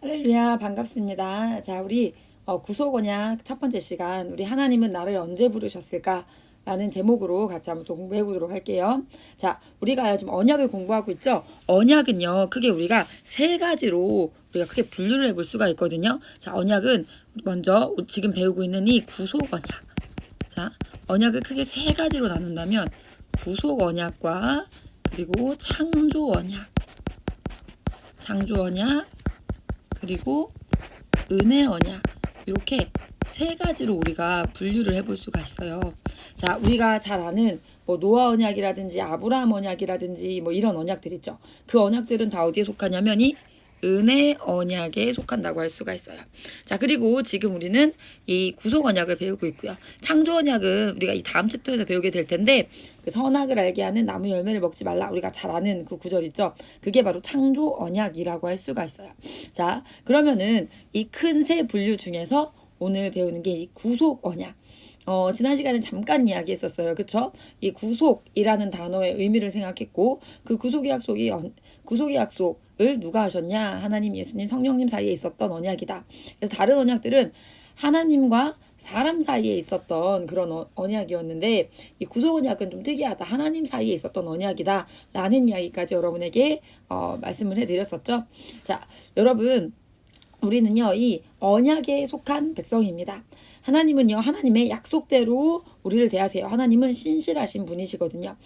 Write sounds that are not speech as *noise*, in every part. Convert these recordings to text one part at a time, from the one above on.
할렐루야 반갑습니다. 자 우리 어, 구속 언약 첫 번째 시간 우리 하나님은 나를 언제 부르셨을까? 라는 제목으로 같이 한번 또 공부해 보도록 할게요. 자, 우리가 지금 언약을 공부하고 있죠? 언약은요, 크게 우리가 세 가지로 우리가 크게 분류를 해볼 수가 있거든요. 자, 언약은 먼저 지금 배우고 있는 이 구속 언약. 자, 언약을 크게 세 가지로 나눈다면 구속 언약과 그리고 창조 언약. 창조 언약, 그리고 은혜 언약 이렇게 세 가지로 우리가 분류를 해볼 수가 있어요. 자, 우리가 잘 아는 뭐 노아 언약이라든지 아브라함 언약이라든지 뭐 이런 언약들 있죠. 그 언약들은 다 어디에 속하냐면 이 은혜 언약에 속한다고 할 수가 있어요. 자, 그리고 지금 우리는 이 구속 언약을 배우고 있고요. 창조 언약은 우리가 이 다음 챕터에서 배우게 될 텐데 그 선악을 알게 하는 나무 열매를 먹지 말라. 우리가 잘 아는 그 구절 있죠. 그게 바로 창조 언약이라고 할 수가 있어요. 자, 그러면은 이 큰 세 분류 중에서 오늘 배우는 게 이 구속 언약. 어, 지난 시간에 잠깐 이야기했었어요. 그쵸? 이 구속이라는 단어의 의미를 생각했고, 그 구속의 약속이, 구속의 약속을 누가 하셨냐? 하나님, 예수님, 성령님 사이에 있었던 언약이다. 그래서 다른 언약들은 하나님과 사람 사이에 있었던 그런 어, 언약이었는데 이 구속 언약은 좀 특이하다. 하나님 사이에 있었던 언약이다. 라는 이야기까지 여러분에게 어, 말씀을 해드렸었죠. 자, 여러분 우리는요, 이 언약에 속한 백성입니다. 하나님은요, 하나님의 약속대로 우리를 대하세요. 하나님은 신실하신 분이시거든요.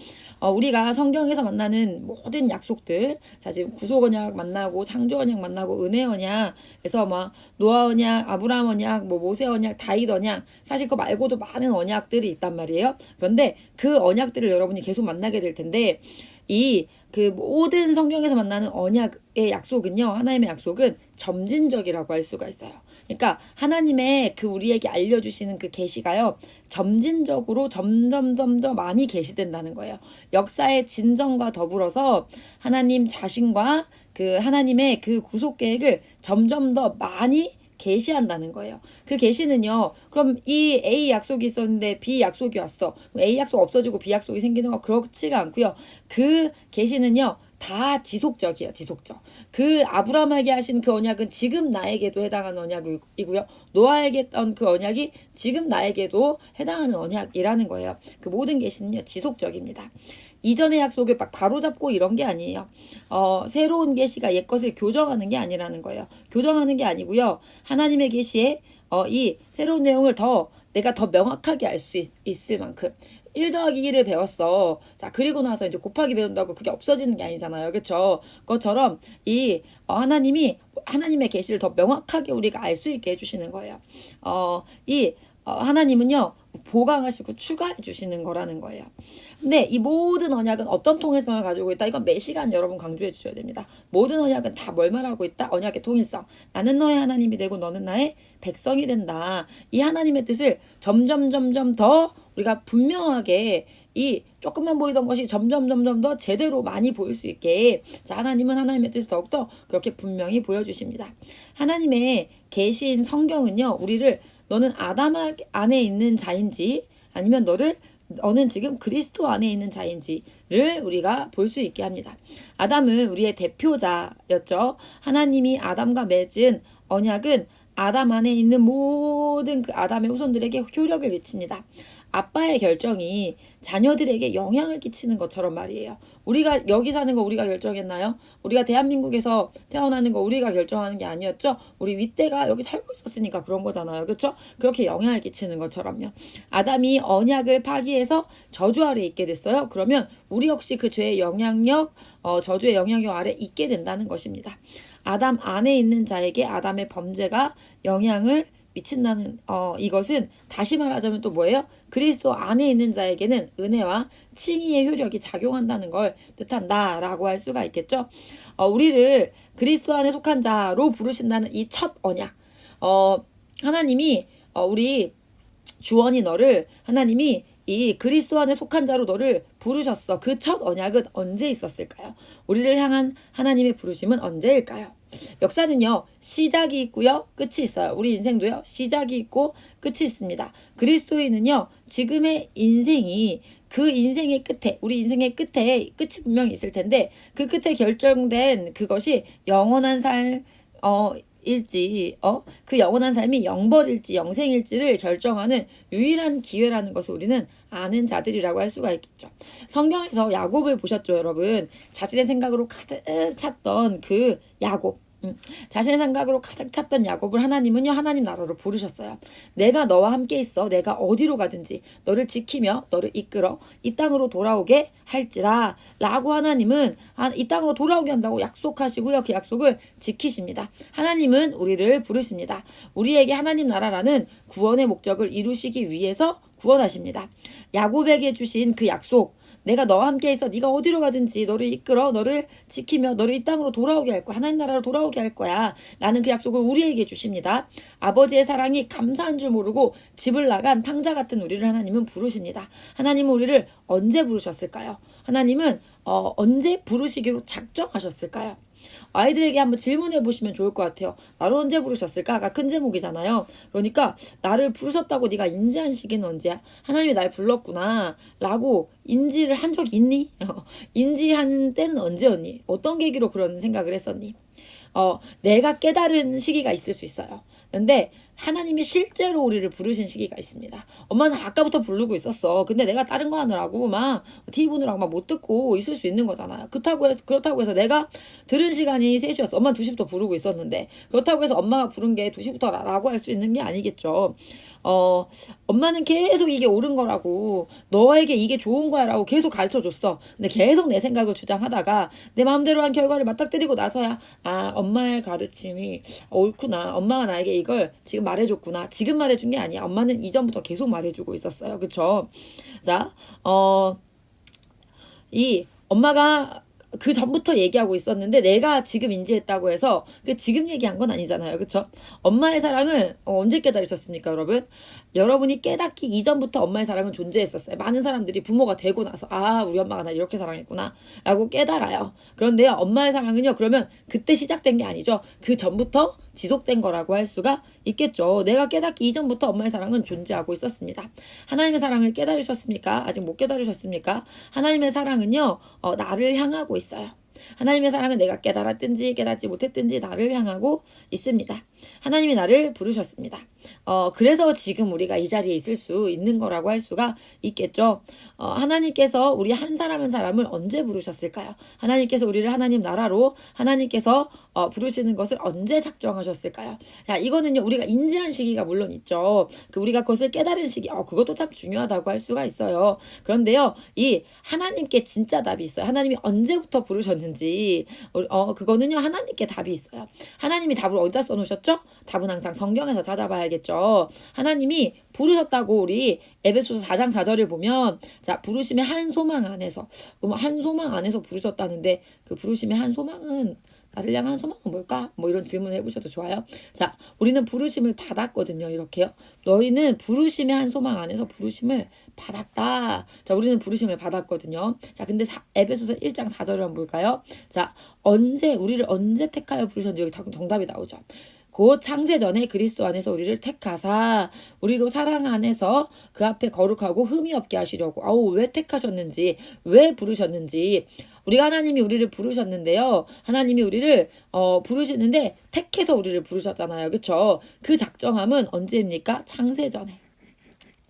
어, 우리가 성경에서 만나는 모든 약속들, 자, 지금 구속 언약 만나고, 창조 언약 만나고, 은혜 언약에서 막, 노아 언약, 아브라함 언약, 뭐, 모세 언약, 다윗 언약, 사실 그 말고도 많은 언약들이 있단 말이에요. 그런데 그 언약들을 여러분이 계속 만나게 될 텐데, 이 그 모든 성경에서 만나는 언약의 약속은요, 하나님의 약속은 점진적이라고 할 수가 있어요. 그러니까 하나님의 그 우리에게 알려주시는 그 계시가요, 점진적으로 점점점 더 많이 계시된다는 거예요. 역사의 진정과 더불어서 하나님 자신과 그 하나님의 그 구속 계획을 점점 더 많이 계시한다는 거예요. 그 계시는요. 그럼 이 A 약속이 있었는데 B 약속이 왔어. A 약속 없어지고 B 약속이 생기는 거 그렇지가 않고요. 그 계시는요. 다 지속적이에요. 지속적. 그 아브라함에게 하신 그 언약은 지금 나에게도 해당하는 언약이고요. 노아에게 했던 그 언약이 지금 나에게도 해당하는 언약이라는 거예요. 그 모든 계시는요. 지속적입니다. 이전의 약속을 막 바로잡고 이런 게 아니에요. 어, 새로운 계시가 옛 것을 교정하는 게 아니라는 거예요. 교정하는 게 아니고요. 하나님의 계시에 어, 이 새로운 내용을 더 내가 더 명확하게 알 수 있을 만큼 1 더하기 1을 배웠어. 자, 그리고 나서 이제 곱하기 배운다고 그게 없어지는 게 아니잖아요. 그쵸? 그것처럼 이 어, 하나님이 하나님의 계시를 더 명확하게 우리가 알 수 있게 해주시는 거예요. 어, 이 어, 하나님은요, 보강하시고 추가해 주시는 거라는 거예요. 근데 이 모든 언약은 어떤 통일성을 가지고 있다? 이건 매 시간 여러분 강조해 주셔야 됩니다. 모든 언약은 다 뭘 말하고 있다? 언약의 통일성. 나는 너의 하나님이 되고 너는 나의 백성이 된다. 이 하나님의 뜻을 점점 점점 더 우리가 분명하게 이 조금만 보이던 것이 점점 점점 더 제대로 많이 보일 수 있게 자 하나님은 하나님의 뜻을 더욱더 그렇게 분명히 보여주십니다. 하나님의 계신 성경은요 우리를 너는 아담 안에 있는 자인지 아니면 너를 너는 지금 그리스도 안에 있는 자인지를 우리가 볼 수 있게 합니다. 아담은 우리의 대표자였죠. 하나님이 아담과 맺은 언약은 아담 안에 있는 모든 그 아담의 후손들에게 효력을 미칩니다. 아빠의 결정이 자녀들에게 영향을 끼치는 것처럼 말이에요. 우리가 여기 사는 거 우리가 결정했나요? 우리가 대한민국에서 태어나는 거 우리가 결정하는 게 아니었죠? 우리 윗대가 여기 살고 있었으니까 그런 거잖아요. 그렇죠? 그렇게 영향을 끼치는 것처럼요. 아담이 언약을 파기해서 저주 아래 있게 됐어요. 그러면 우리 역시 그 죄의 영향력, 어, 저주의 영향력 아래 있게 된다는 것입니다. 아담 안에 있는 자에게 아담의 범죄가 영향을 미친다는 어 이것은 다시 말하자면 또 뭐예요? 그리스도 안에 있는 자에게는 은혜와 칭의의 효력이 작용한다는 걸 뜻한다라고 할 수가 있겠죠. 어 우리를 그리스도 안에 속한 자로 부르신다는 이 첫 언약. 어 하나님이 어 우리 주원이 너를 하나님이 이 그리스도 안에 속한 자로 너를 부르셨어. 그 첫 언약은 언제 있었을까요? 우리를 향한 하나님의 부르심은 언제일까요? 역사는요, 시작이 있고요, 끝이 있어요. 우리 인생도요, 시작이 있고 끝이 있습니다. 그리스도인은요, 지금의 인생이 그 인생의 끝에, 우리 인생의 끝에 끝이 분명히 있을 텐데, 그 끝에 결정된 그것이 영원한 삶, 어, 일지, 어, 그 영원한 삶이 영벌일지 영생일지를 결정하는 유일한 기회라는 것을 우리는 아는 자들이라고 할 수가 있겠죠. 성경에서 야곱을 보셨죠, 여러분? 자신의 생각으로 가득 찼던 그 야곱. 음, 자신의 생각으로 가득 찼던 야곱을 하나님은요 하나님 나라로 부르셨어요. 내가 너와 함께 있어. 내가 어디로 가든지 너를 지키며 너를 이끌어 이 땅으로 돌아오게 할지라 라고 하나님은 이 땅으로 돌아오게 한다고 약속하시고요. 그 약속을 지키십니다. 하나님은 우리를 부르십니다. 우리에게 하나님 나라라는 구원의 목적을 이루시기 위해서 구원하십니다. 야곱에게 주신 그 약속 내가 너와 함께 있어. 네가 어디로 가든지 너를 이끌어 너를 지키며 너를 이 땅으로 돌아오게 할 거야. 하나님 나라로 돌아오게 할 거야. 라는 그 약속을 우리에게 주십니다. 아버지의 사랑이 감사한 줄 모르고 집을 나간 탕자 같은 우리를 하나님은 부르십니다. 하나님은 우리를 언제 부르셨을까요? 하나님은 어, 언제 부르시기로 작정하셨을까요 아이들에게 한번 질문해 보시면 좋을 것 같아요. 나를 언제 부르셨을까?가 큰 제목이잖아요. 그러니까 나를 부르셨다고 네가 인지한 시기는 언제야? 하나님이 날 불렀구나. 라고 인지를 한적 있니? *laughs* 인지하는 때는 언제였니? 어떤 계기로 그런 생각을 했었니? 어, 내가 깨달은 시기가 있을 수 있어요. 근데 하나님이 실제로 우리를 부르신 시기가 있습니다. 엄마는 아까부터 부르고 있었어. 근데 내가 다른 거 하느라고 막 TV 보느라고 막 못 듣고 있을 수 있는 거잖아요. 그렇다고 해서 그렇다고 해서 내가 들은 시간이 3시였어. 엄마 2시부터 부르고 있었는데 그렇다고 해서 엄마가 부른 게 2시부터라고 할 수 있는 게 아니겠죠. 어, 엄마는 계속 이게 옳은 거라고, 너에게 이게 좋은 거야라고 계속 가르쳐 줬어. 근데 계속 내 생각을 주장하다가 내 마음대로 한 결과를 맞닥뜨리고 나서야, 아, 엄마의 가르침이 옳구나. 엄마가 나에게 이걸 지금 말해줬구나. 지금 말해준 게 아니야. 엄마는 이전부터 계속 말해주고 있었어요. 그쵸? 자, 어, 이 엄마가 그 전부터 얘기하고 있었는데 내가 지금 인지했다고 해서 그 지금 얘기한 건 아니잖아요. 그쵸? 엄마의 사랑을 어, 언제 깨달으셨습니까, 여러분? 여러분이 깨닫기 이전부터 엄마의 사랑은 존재했었어요. 많은 사람들이 부모가 되고 나서 아, 우리 엄마가 나 이렇게 사랑했구나. 라고 깨달아요. 그런데요, 엄마의 사랑은요, 그러면 그때 시작된 게 아니죠. 그 전부터 지속된 거라고 할 수가 있겠죠. 내가 깨닫기 이전부터 엄마의 사랑은 존재하고 있었습니다. 하나님의 사랑을 깨달으셨습니까? 아직 못 깨달으셨습니까? 하나님의 사랑은요, 어, 나를 향하고 있어요. 하나님의 사랑은 내가 깨달았든지 깨닫지 못했든지 나를 향하고 있습니다. 하나님이 나를 부르셨습니다. 어, 그래서 지금 우리가 이 자리에 있을 수 있는 거라고 할 수가 있겠죠. 어, 하나님께서 우리 한 사람 한 사람을 언제 부르셨을까요? 하나님께서 우리를 하나님 나라로 하나님께서 어, 부르시는 것을 언제 작정하셨을까요? 자, 이거는요, 우리가 인지한 시기가 물론 있죠. 그 우리가 그것을 깨달은 시기, 어, 그것도 참 중요하다고 할 수가 있어요. 그런데요, 이 하나님께 진짜 답이 있어요. 하나님이 언제부터 부르셨는지, 어, 그거는요, 하나님께 답이 있어요. 하나님이 답을 어디다 써놓으셨죠? 답은 항상 성경에서 찾아봐야겠죠. 하나님이 부르셨다고 우리 에베소서 4장 4절을 보면 자 부르심의 한 소망 안에서 그럼 한 소망 안에서 부르셨다는데 그 부르심의 한 소망은 나를 향한 소망은 뭘까? 뭐 이런 질문 해보셔도 좋아요. 자, 우리는 부르심을 받았거든요. 이렇게요. 너희는 부르심의 한 소망 안에서 부르심을 받았다. 자, 우리는 부르심을 받았거든요. 자, 근데 사, 에베소서 1장 4절을 한번 볼까요? 자, 언제 우리를 언제 택하여 부르셨는지 여기 정답이 나오죠. 곧 창세 전에 그리스도 안에서 우리를 택하사 우리로 사랑 안에서 그 앞에 거룩하고 흠이 없게 하시려고 아우 왜 택하셨는지 왜 부르셨는지 우리가 하나님이 우리를 부르셨는데요. 하나님이 우리를 어 부르시는데 택해서 우리를 부르셨잖아요. 그렇죠? 그 작정함은 언제입니까? 창세 전에.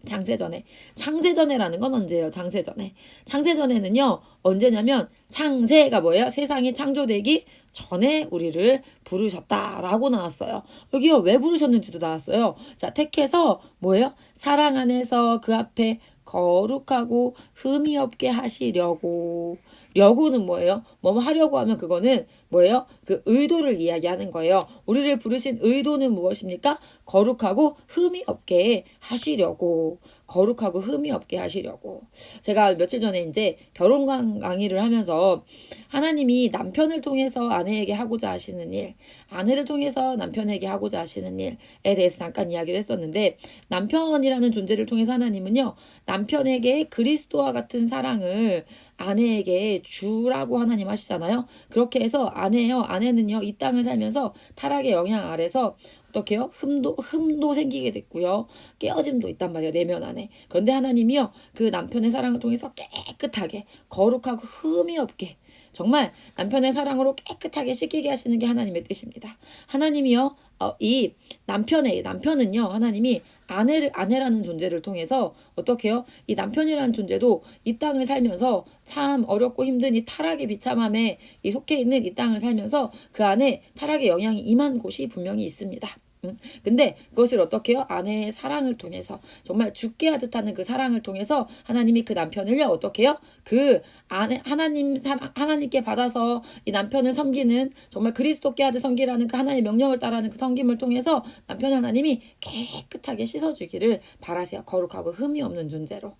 창세전에. 창세전에라는 건 언제예요? 창세전에. 창세전에는요, 언제냐면, 창세가 뭐예요? 세상이 창조되기 전에 우리를 부르셨다라고 나왔어요. 여기요, 왜 부르셨는지도 나왔어요. 자, 택해서 뭐예요? 사랑 안에서 그 앞에 거룩하고 흠이 없게 하시려고. 려고는 뭐예요? 뭐 하려고 하면 그거는 뭐예요? 그 의도를 이야기하는 거예요. 우리를 부르신 의도는 무엇입니까? 거룩하고 흠이 없게 하시려고. 거룩하고 흠이 없게 하시려고. 제가 며칠 전에 이제 결혼 강의를 하면서 하나님이 남편을 통해서 아내에게 하고자 하시는 일, 아내를 통해서 남편에게 하고자 하시는 일에 대해서 잠깐 이야기를 했었는데 남편이라는 존재를 통해서 하나님은요, 남편에게 그리스도와 같은 사랑을 아내에게 주라고 하나님 하시잖아요. 그렇게 해서 아내요, 아내는요, 이 땅을 살면서 타락의 영향 아래서 어떻게요? 흠도 흠도 생기게 됐고요. 깨어짐도 있단 말이에요. 내면 안에. 그런데 하나님이요. 그 남편의 사랑을 통해서 깨끗하게 거룩하고 흠이 없게 정말 남편의 사랑으로 깨끗하게 씻기게 하시는 게 하나님의 뜻입니다. 하나님이요, 어, 이 남편의 남편은요, 하나님이 아내를 아내라는 존재를 통해서 어떻게 해요? 이 남편이라는 존재도 이 땅을 살면서 참 어렵고 힘든 이 타락의 비참함에 이 속해 있는 이 땅을 살면서 그 안에 타락의 영향이 임한 곳이 분명히 있습니다. 음, 근데 그것을 어떻게 해요? 아내의 사랑을 통해서 정말 죽게 하듯 하는 그 사랑을 통해서 하나님이 그 남편을요 어떻게 해요? 그 아내 하나님 사랑 하나님께 받아서 이 남편을 섬기는 정말 그리스도께 하듯 섬기라는 그 하나님의 명령을 따르는 그 섬김을 통해서 남편 하나님이 깨끗하게 씻어주기를 바라세요. 거룩하고 흠이 없는 존재로.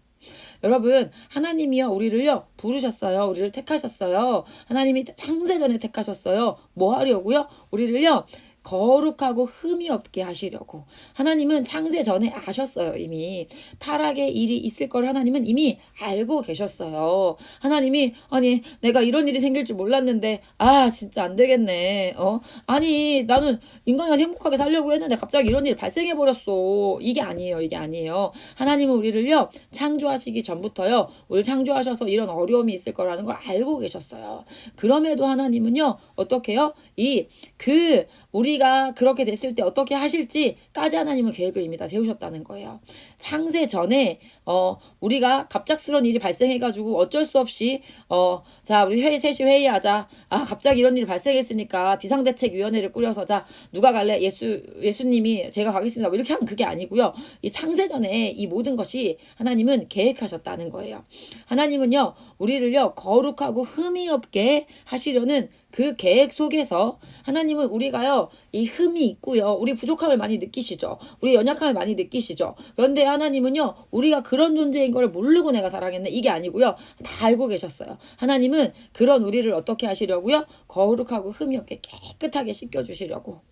여러분 하나님이요 우리를요 부르셨어요 우리를 택하셨어요 하나님이 창세전에 택하셨어요 뭐 하려고요 우리를요 거룩하고 흠이 없게 하시려고. 하나님은 창세 전에 아셨어요 이미. 타락의 일이 있을 걸 하나님은 이미 알고 계셨어요. 하나님이 아니 내가 이런 일이 생길 줄 몰랐는데 아 진짜 안 되겠네. 어? 아니 나는 인간이 행복하게 살려고 했는데 갑자기 이런 일이 발생해 버렸어. 이게 아니에요 이게 아니에요. 하나님은 우리를요 창조하시기 전부터요 우리를 창조하셔서 이런 어려움이 있을 거라는 걸 알고 계셨어요. 그럼에도 하나님은요 어떻게요? 이그 우리가 그렇게 됐을 때 어떻게 하실지까지 하나님은 계획을 이미 다 세우셨다는 거예요. 창세 전에 어 우리가 갑작스러운 일이 발생해가지고 어쩔 수 없이 어 자 우리 회의 셋이 회의하자. 아 갑자기 이런 일이 발생했으니까 비상대책위원회를 꾸려서 자 누가 갈래? 예수 예수님이 제가 가겠습니다. 뭐 이렇게 하면 그게 아니고요. 이 창세 전에 이 모든 것이 하나님은 계획하셨다는 거예요. 하나님은요 우리를요 거룩하고 흠이 없게 하시려는 그 계획 속에서 하나님은 우리가요 이 흠이 있고요. 우리 부족함을 많이 느끼시죠. 우리 연약함을 많이 느끼시죠. 그런데 하나님은요 우리가 그런 존재인 걸 모르고 내가 사랑했네. 이게 아니고요. 다 알고 계셨어요. 하나님은 그런 우리를 어떻게 하시려고요? 거룩하고 흠이 없게 깨끗하게 씻겨 주시려고. 음.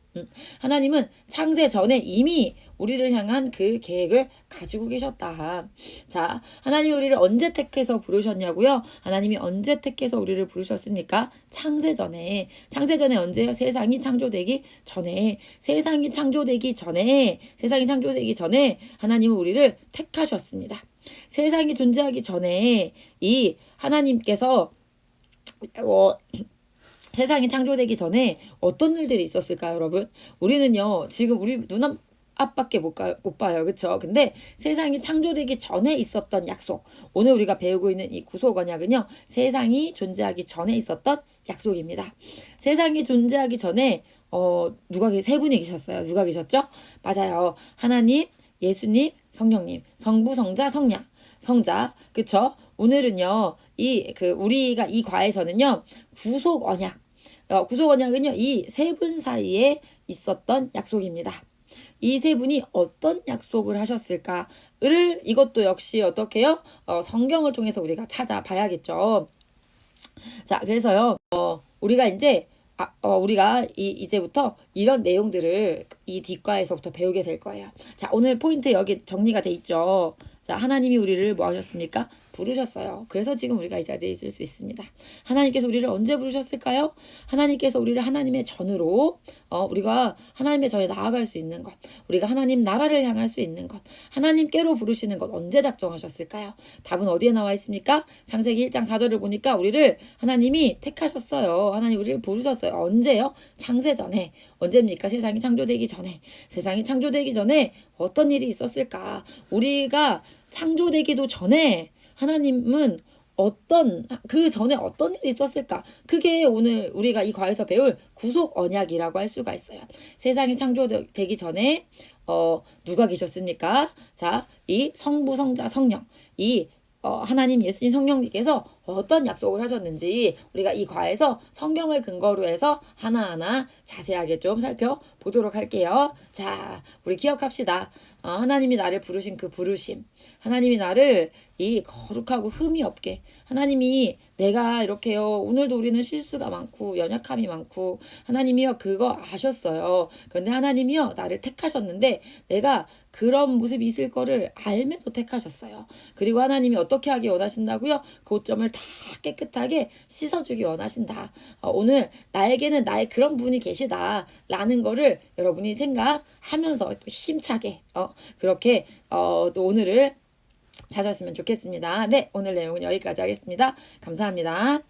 하나님은 창세 전에 이미 우리를 향한 그 계획을 가지고 계셨다. 자, 하나님이 우리를 언제 택해서 부르셨냐고요? 하나님이 언제 택해서 우리를 부르셨습니까? 창세 전에. 창세 전에 언제요? 세상이 창조되기 전에. 세상이 창조되기 전에. 세상이 창조되기 전에 하나님은 우리를 택하셨습니다. 세상이 존재하기 전에 이 하나님께서 어, 세상이 창조되기 전에 어떤 일들이 있었을까요, 여러분? 우리는요, 지금 우리 눈앞 앞밖에 못, 가, 못 봐요. 그쵸? 근데 세상이 창조되기 전에 있었던 약속. 오늘 우리가 배우고 있는 이 구속 언약은요, 세상이 존재하기 전에 있었던 약속입니다. 세상이 존재하기 전에, 어, 누가, 세 분이 계셨어요. 누가 계셨죠? 맞아요. 하나님, 예수님, 성령님, 성부, 성자, 성령, 성자. 그쵸? 오늘은요, 이, 그, 우리가 이 과에서는요, 구속 언약. 어, 구속 언약은요, 이 세 분 사이에 있었던 약속입니다. 이 세 분이 어떤 약속을 하셨을까를 이것도 역시 어떻게요? 어, 성경을 통해서 우리가 찾아봐야겠죠. 자, 그래서요, 어, 우리가 이제 아, 어, 우리가 이, 이제부터 이런 내용들을 이 뒷과에서부터 배우게 될 거예요. 자, 오늘 포인트 여기 정리가 돼 있죠. 자, 하나님이 우리를 뭐 하셨습니까? 부르셨어요. 그래서 지금 우리가 이 자리에 있을 수 있습니다. 하나님께서 우리를 언제 부르셨을까요? 하나님께서 우리를 하나님의 전으로 어, 우리가 하나님의 전에 나아갈 수 있는 것, 우리가 하나님 나라를 향할 수 있는 것, 하나님께로 부르시는 것 언제 작정하셨을까요? 답은 어디에 나와 있습니까? 창세기 1장 4절을 보니까 우리를 하나님이 택하셨어요. 하나님 우리를 부르셨어요. 언제요? 창세 전에. 언제입니까? 세상이 창조되기 전에. 세상이 창조되기 전에 어떤 일이 있었을까? 우리가 창조되기도 전에 하나님은 어떤 그 전에 어떤 일이 있었을까? 그게 오늘 우리가 이 과에서 배울 구속 언약이라고 할 수가 있어요. 세상이 창조되기 전에 어 누가 계셨습니까? 자, 이 성부 성자 성령 이 어, 하나님 예수님 성령님께서 어떤 약속을 하셨는지 우리가 이 과에서 성경을 근거로 해서 하나하나 자세하게 좀 살펴보도록 할게요. 자, 우리 기억합시다. 어, 하나님이 나를 부르신 그 부르심. 하나님이 나를 이 거룩하고 흠이 없게 하나님이 내가 이렇게요. 오늘도 우리는 실수가 많고 연약함이 많고 하나님이요 그거 아셨어요. 그런데 하나님이요 나를 택하셨는데 내가 그런 모습이 있을 거를 알면서 택하셨어요. 그리고 하나님이 어떻게 하기 원하신다고요? 그점을 다 깨끗하게 씻어주기 원하신다. 어, 오늘 나에게는 나의 그런 분이 계시다 라는 거를 여러분이 생각하면서 또 힘차게 어, 그렇게 어, 또 오늘을 하셨으면 좋겠습니다. 네, 오늘 내용은 여기까지 하겠습니다. 감사합니다.